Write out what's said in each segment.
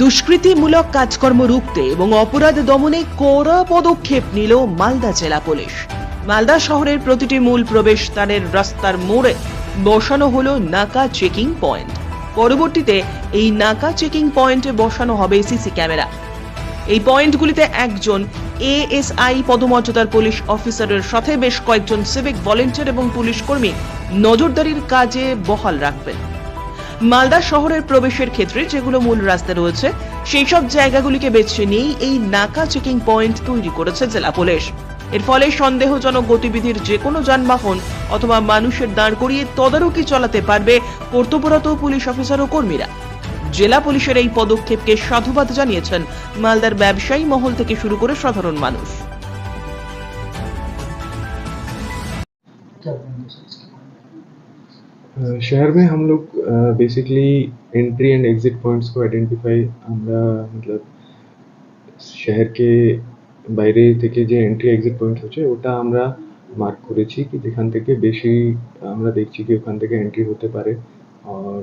দুষ্কৃতিমূলক কাজকর্ম রুখতে এবং অপরাধ দমনে কড়া পদক্ষেপ নিল মালদা জেলা পুলিশ। মালদা শহরের প্রতিটি মূল প্রবেশদ্বারের রাস্তার মোড়ে বসানো হলো নাকা চেকিং পয়েন্ট। পরবর্তীতে এই নাকা চেকিং পয়েন্টে বসানো হবে সিসি ক্যামেরা। এই পয়েন্টগুলিতে একজন এএসআই পদমর্যাদার পুলিশ অফিসারের সাথে বেশ কয়েকজন সিভিক ভলেন্টিয়ার এবং পুলিশ কর্মী নজরদারির কাজে বহাল রাখবেন। মালদা শহরের প্রবেশের ক্ষেত্রে যেগুলো মূল রাস্তা রয়েছে, সেই সব জায়গাগুলিকে বেছে নিয়েই এই নাকা চেকিং পয়েন্ট তৈরি করেছে জেলা পুলিশ। এর ফলে সন্দেহজনক গতিবিধির যে কোনো যানবাহন অথবা মানুষের দাঁড় করিয়ে তদারকি চালাতে পারবে কর্তব্যরত পুলিশ অফিসার ও কর্মীরা। জেলা পুলিশের এই পদক্ষেপকে সাধুবাদ জানিয়েছেন মালদার ব্যবসায়ী মহল থেকে শুরু করে সাধারণ মানুষ। शहर में हम लोग basically entry and exit points को आइडेंटिफाई আমরা मतलब শহর কে বাইরে থেকে যে এন্ট্রি এক্সিট পয়েন্ট হচ্ছে ওটা আমরা মার্ক করেছি কি যেখান থেকে বেশি আমরা দেখছি কি ওখান থেকে এন্ট্রি হতে পারে আর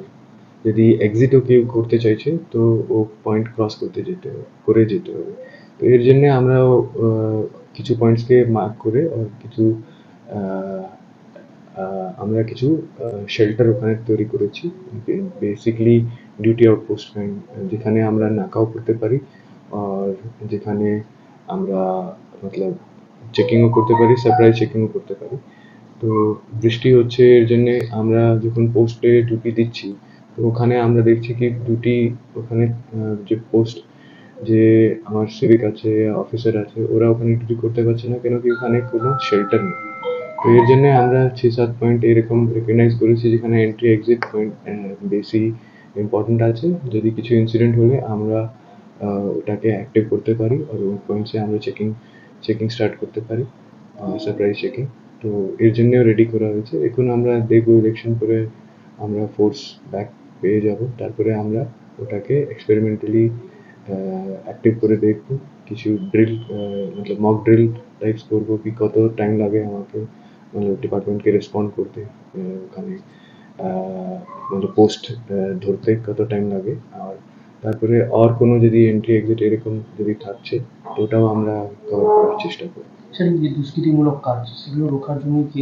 যদি এক্সিটও কেউ করতে চাইছে তো ও পয়েন্ট ক্রস করতে যেতে হবে করে যেতে হবে তো এর জন্য আমরা আহ, কিছু পয়েন্টসকে মার্ক করে আর কিছু আহ, আহ, আমরা কিছু শেল্টার ওখানে তৈরি করেছি। বেসিকলি ডিউটি আউটপোস্ট যেখানে আমরা নাকাও করতে পারি আর যেখানে আমরা মতলব চেকিংও করতে পারি সারপ্রাইজ চেকিংও করতে পারি। তো বৃষ্টি হচ্ছে এর জন্যে আমরা যখন পোস্টে ডিউটি দিচ্ছি, তো ওখানে আমরা দেখছি কি ডিউটি ওখানে যে পোস্ট যে আমার সিভিক আছে অফিসার আছে, ওরা ওখানে ডিউটি করতে পারছে না কেন কি ওখানে কোনো শেল্টার নেই। তো এর জন্য আমরা ছ সাত পয়েন্ট এরকম রেকগনাইজ করেছি যেখানে এন্ট্রি এক্সিট পয়েন্ট বেশি ইম্পর্ট্যান্ট আছে। যদি কিছু ইনসিডেন্ট হলে আমরা ওটাকে অ্যাক্টিভ করতে পারি আর ওই পয়েন্টসে আমরা চেকিং চেকিং স্টার্ট করতে পারি সারপ্রাইজ চেকিং তো এর জন্যও রেডি করা হয়েছে। এখন আমরা দেখব ইলেকশন করে আমরা ফোর্স ব্যাক পেয়ে যাব। তারপরে আমরা ওটাকে এক্সপেরিমেন্টালি অ্যাক্টিভ করে দেখব। কিছু ড্রিল মতলব মক ড্রিল টাইপস করব, কি কত টাইম লাগে আমাকে। মানে ডিপার্টমেন্টকে রেসপন্ড করতে ওখানে মানে পোস্ট ধরতে কত টাইম লাগে। আর তারপরে আর কোনো যদি এন্ট্রি এক্সিট এরকম যদি থাকছে ওটাও আমরা কভার করার চেষ্টা করি স্যার যে দুষ্কৃতিমূলক কাজ সেগুলো রোখার জন্য কি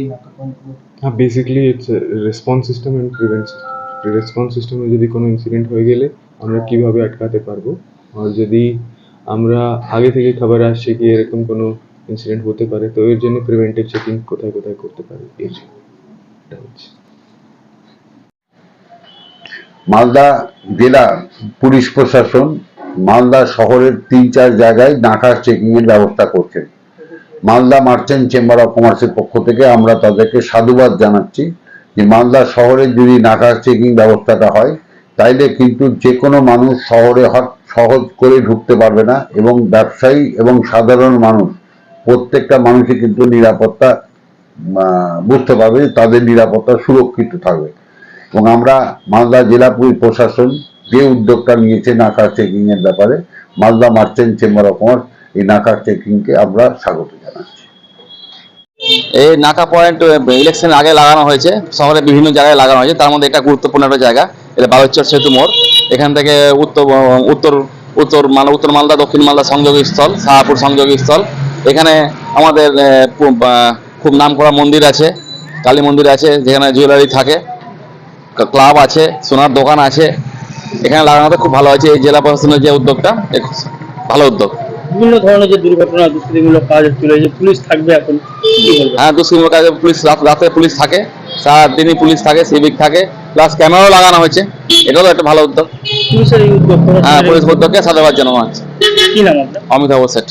হ্যাঁ basically it's response system and prevent system response সিস্টেমে যদি কোনো ইনসিডেন্ট হয়ে গেলে আমরা কীভাবে আটকাতে পারব? আর যদি আমরা আগে থেকে খবর আসছে কি এরকম কোনো ইনসিডেন্ট হতে পারে, তো এর জন্য প্রিভেন্টিভ চেকিং কোথায় কোথায় করতে পারি মালদা জেলা পুলিশ প্রশাসন মালদা শহরের তিন চার জায়গায় নাকা চেকিং এর ব্যবস্থা করছেন মালদা মার্চেন্ট চেম্বার অফ কমার্সের পক্ষ থেকে আমরা তাদেরকে সাধুবাদ জানাচ্ছি যে মালদা শহরে যদি নাকা চেকিং ব্যবস্থাটা হয়, তাইলে কিন্তু যে কোনো মানুষ শহরে সহজ করে ঢুকতে পারবে না এবং ব্যবসায়ী এবং সাধারণ মানুষ প্রত্যেকটা মানুষই কিন্তু নিরাপত্তা বুঝতে পারবে তাদের নিরাপত্তা সুরক্ষিত থাকবে। এবং আমরা মালদা জেলা পুলিশ প্রশাসন যে উদ্যোগটা নিয়েছে নাকা চেকিং এর ব্যাপারে, Malda merchant chamber of commerce এই নাকা চেকিং কে আমরা স্বাগত জানাচ্ছি। এই নাকা পয়েন্ট ইলেকশন আগে লাগানো হয়েছে, শহরে বিভিন্ন জায়গায় লাগানো হয়েছে, তার মধ্যে এটা গুরুত্বপূর্ণ একটা জায়গা, এটা বালুচর সেতু মোড়। এখান থেকে উত্তর উত্তর উত্তর উত্তর মালদা, দক্ষিণ মালদা সংযোগী স্থল শাহপুর সংযোগী স্থল এখানে আমাদের খুব নাম করা মন্দির আছে কালী মন্দির আছে যেখানে জুয়েলারি থাকে ক্লাব আছে সোনার দোকান আছে এখানে লাগানোতে খুব ভালো হয়েছে এই জেলা প্রশাসনের যে উদ্যোগটা ভালো উদ্যোগ। বিভিন্ন ধরনের যে দুর্ঘটনা দুষ্কৃতিমূলক কাজ যে পুলিশ থাকবে এখন হ্যাঁ দুষ্কর্ম কাজে পুলিশ রাত- রাতে পুলিশ থাকে সারা দিনই পুলিশ থাকে সিভিক থাকে প্লাস ক্যামেরাও লাগানো হয়েছে এটাও একটা ভালো উদ্যোগ। পুলিশের উদ্যোগ হ্যাঁ পুলিশ উদ্যোগকে সাধুবাদ জানানো হচ্ছে। কি নাম অমিতাভ সেট